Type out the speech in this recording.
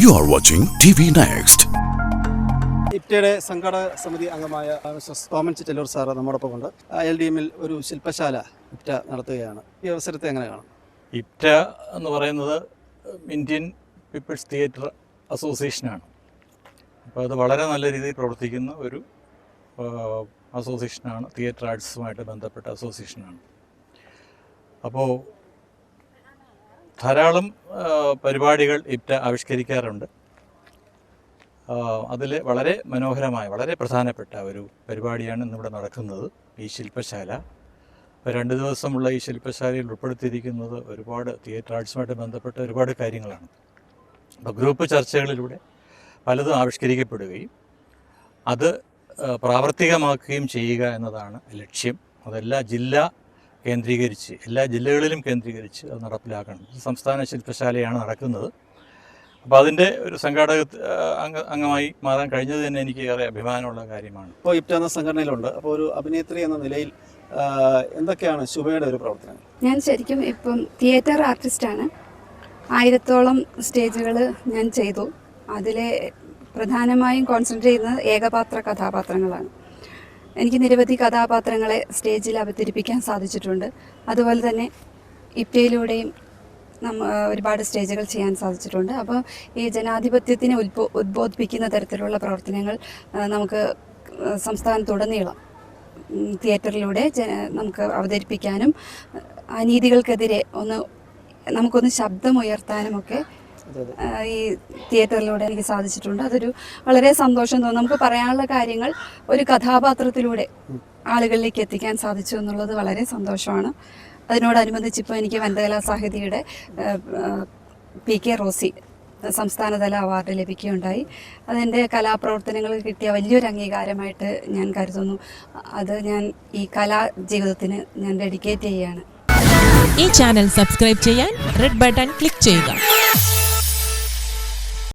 You are watching TV Next. ഇപ്റ്റയുടെ സംഘാടക സമിതി അംഗമായ തോമൻ ചിറ്റല്ലൂർ സാറ് നമ്മോടൊപ്പം ഉണ്ട്. എൽ ഡി എമ്മിൽ ഒരു ശില്പശാല ഇപ്റ്റ നടത്തുകയാണ്. ഈ അവസരത്തെ എങ്ങനെ കാണും? ഇപ്റ്റ എന്ന് പറയുന്നത് ഇന്ത്യൻ പീപ്പിൾസ് തിയേറ്റർ അസോസിയേഷനാണ്. അപ്പോൾ അത് വളരെ നല്ല രീതിയിൽ പ്രവർത്തിക്കുന്ന ഒരു അസോസിയേഷനാണ് തിയേറ്റർ ആർട്സുമായിട്ട് ബന്ധപ്പെട്ട അസോസിയേഷനാണ്. അപ്പോൾ ധാരാളം പരിപാടികൾ ഇപ്റ്റ ആവിഷ്കരിക്കാറുണ്ട്. അതിൽ വളരെ മനോഹരമായ വളരെ പ്രധാനപ്പെട്ട ഒരു പരിപാടിയാണ് ഇന്നിവിടെ നടക്കുന്നത് ഈ ശില്പശാല. ഇപ്പോൾ രണ്ട് ദിവസമുള്ള ഈ ശില്പശാലയിൽ ഉൾപ്പെടുത്തിയിരിക്കുന്നത് ഒരുപാട് തിയേറ്റർ ആർട്സുമായിട്ട് ബന്ധപ്പെട്ട ഒരുപാട് കാര്യങ്ങളാണ്. അപ്പോൾ ഗ്രൂപ്പ് ചർച്ചകളിലൂടെ പലതും ആവിഷ്കരിക്കപ്പെടുകയും അത് പ്രാവർത്തികമാക്കുകയും ചെയ്യുക എന്നതാണ് ലക്ഷ്യം. അതെല്ലാ ജില്ല കേന്ദ്രീകരിച്ച് എല്ലാ ജില്ലകളിലും കേന്ദ്രീകരിച്ച് അത് നടപ്പിലാക്കണം. സംസ്ഥാന ശില്പശാലയാണ് നടക്കുന്നത്. അപ്പോൾ അതിന്റെ ഒരു സംഘാടക അംഗ അംഗമായി മാറാൻ കഴിഞ്ഞത് തന്നെ എനിക്ക് ഏറെ അഭിമാനമുള്ള കാര്യമാണ്. ഇപ്പോൾ ഇപ്റ്റ എന്ന സംഘടനയിലുണ്ട്. അപ്പോൾ ഒരു അഭിനേത്രി എന്ന നിലയിൽ എന്തൊക്കെയാണ് ശുഭയുടെ ഒരു പ്രവർത്തനം? ഞാൻ ശരിക്കും ഇപ്പം തിയേറ്റർ ആർട്ടിസ്റ്റാണ്. ആയിരത്തോളം സ്റ്റേജുകൾ ഞാൻ ചെയ്തു. അതിലെ പ്രധാനമായും കോൺസെൻട്രേറ്റ് ചെയ്യുന്നത് ഏകപാത്ര കഥാപാത്രങ്ങളാണ്. എനിക്ക് നിരവധി കഥാപാത്രങ്ങളെ സ്റ്റേജിൽ അവതരിപ്പിക്കാൻ സാധിച്ചിട്ടുണ്ട്. അതുപോലെ തന്നെ ഇപ്പയിലൂടെയും നമ്മ ഒരുപാട് സ്റ്റേജുകൾ ചെയ്യാൻ സാധിച്ചിട്ടുണ്ട്. അപ്പോൾ ഈ ജനാധിപത്യത്തിനെ ഉത്ബോ ഉദ്ബോധിപ്പിക്കുന്ന തരത്തിലുള്ള പ്രവർത്തനങ്ങൾ നമുക്ക് സംസ്ഥാനത്തുടനീളം തിയേറ്ററിലൂടെ നമുക്ക് അവതരിപ്പിക്കാനും അനീതികൾക്കെതിരെ ഒന്ന് നമുക്കൊന്ന് ശബ്ദമുയർത്താനുമൊക്കെ ഈ തിയേറ്ററിലൂടെ എനിക്ക് സാധിച്ചിട്ടുണ്ട്. അതൊരു വളരെ സന്തോഷം തോന്നും. നമുക്ക് പറയാനുള്ള കാര്യങ്ങൾ ഒരു കഥാപാത്രത്തിലൂടെ ആളുകളിലേക്ക് എത്തിക്കാൻ സാധിച്ചു എന്നുള്ളത് വളരെ സന്തോഷമാണ്. അതിനോടനുബന്ധിച്ച് ഇപ്പോൾ എനിക്ക് വനിതകലാ സാഹിതിയുടെ പി കെ റോസി സംസ്ഥാനതല അവാർഡ് ലഭിക്കുകയുണ്ടായി. അതെന്റെ കലാപ്രവർത്തനങ്ങൾ കിട്ടിയ വലിയൊരു അംഗീകാരമായിട്ട് ഞാൻ കരുതുന്നു. അത് ഞാൻ ഈ കലാ ജീവിതത്തിന് ഞാൻ ഡെഡിക്കേറ്റ് ചെയ്യുകയാണ്. ഈ ചാനൽ സബ്സ്ക്രൈബ് ചെയ്യാൻ റെഡ് ബട്ടൺ ക്ലിക്ക് ചെയ്യുക.